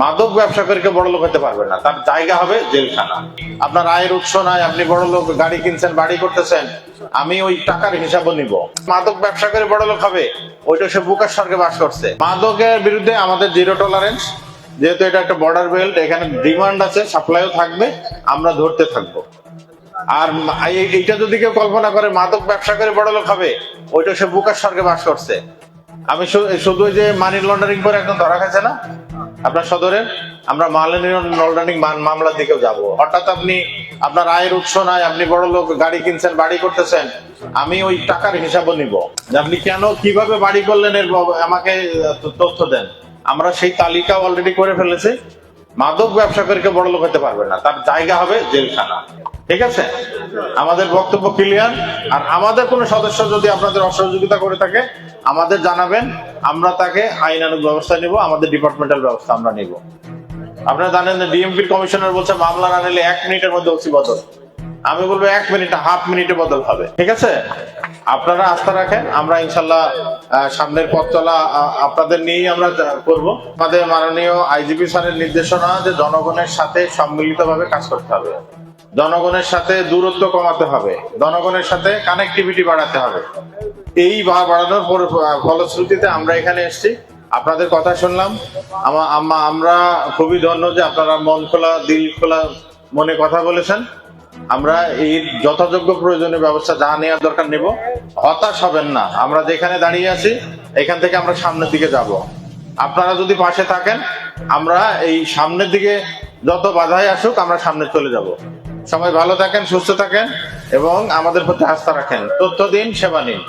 মাদক ব্যবসাকারীকে বড় লোক হতে পারবে না। তার জায়গা হবে জেলখানা। আপনার আয়ের উৎস নাই, আপনি বড় লোক গাড়ি কিনছেন, বাড়ি করতেছেন, আমি ওই টাকার হিসাবও নিব। মাদক ব্যবসা করে বড় লোক হবে, ওইটা সে বুকার স্বর্গে বাস করছে। মাদকের বিরুদ্ধে আমাদের জিরো টলারেন্স যেহেতু এটা একটা বর্ডার বেল্ট এখানে ডিমান্ড আছে সাপ্লাইও থাকবে, আমরা ধরতে থাকব। আর এইটা যদি কেউ কল্পনা করে, মাদক ব্যবসা করে বড় লোক হবে, ওইটা সে বুকার স্বর্গে বাস করছে। আমি শুধু যে মানি লন্ডারিং করে একদম ধরা খাইছে না? আপনার সদরের আমরা লন্ডারিং মামলার দিকেও যাব। হঠাৎ আপনি আপনার আয়ের উৎস নাই, আপনি বড় লোক, গাড়ি কিনছেন, বাড়ি করতেছেন, আমি ওই টাকার হিসাবও নিব। আপনি কেন, কীভাবে বাড়ি করলেন, এর আমাকে তথ্য দেন। আমরা সেই তালিকা অলরেডি করে ফেলেছি। মাদক ব্যবসাকারীকে বড় লোক হতে পারবে না। তার জায়গা হবে জেলখানা। ঠিক আছে? আমাদের বক্তব্য ক্লিয়ার আর আমাদের কোনো সদস্য যদি আপনাদের অসহযোগিতা করে থাকে আমাদের জানাবেন, আমরা তাকে আইনানুগ ব্যবস্থা নিব, আমাদের ডিপার্টমেন্টাল ব্যবস্থা আমরা নিব। আপনারা জানেন যে ডিএমপির কমিশনার বলছে, মামলা না নিলে এক মিনিটের মধ্যে ওসি বদল। আমি বলব, এক মিনিট, হাফ মিনিটে বদল হবে। ঠিক আছে? আপনারা আস্থা রাখেন, আমরা ইনশাল্লাহ সামনের পথ চলা আপনাদের নিয়েই আমরা করব। আমাদের মাননীয় আইজিপি স্যারের নির্দেশনা যে জনগণের সাথে সম্মিলিতভাবে কাজ করতে হবে। জনগণের সাথে দূরত্ব কমাতে হবে। জনগণের সাথে কানেক্টিভিটি বাড়াতে হবে। এই বাড়ানোর ফলশ্রুতিতে আমরা এখানে এসেছি। আপনাদের কথা শুনলাম। আমা- আমা- আমরা খুবই ধন্য যে আপনারা মন খোলা, দিল খোলা মনে কথা বলেছেন। আমরা এই যথাযোগ্য প্রয়োজনীয় ব্যবস্থা যা নেওয়ার দরকার নেব। হতাশ হবেন না। আমরা যেখানে দাঁড়িয়ে আছি, এখান থেকে আমরা সামনের দিকে যাব। আপনারা যদি পাশে থাকেন, আমরা এই সামনের দিকে যত বাধাই আসুক, আমরা সামনে চলে যাব। সবাই ভালো থাকেন সুস্থ থাকেন এবং আমাদের প্রতি আস্থা রাখেন। তথ্য দিন সেবা নিন।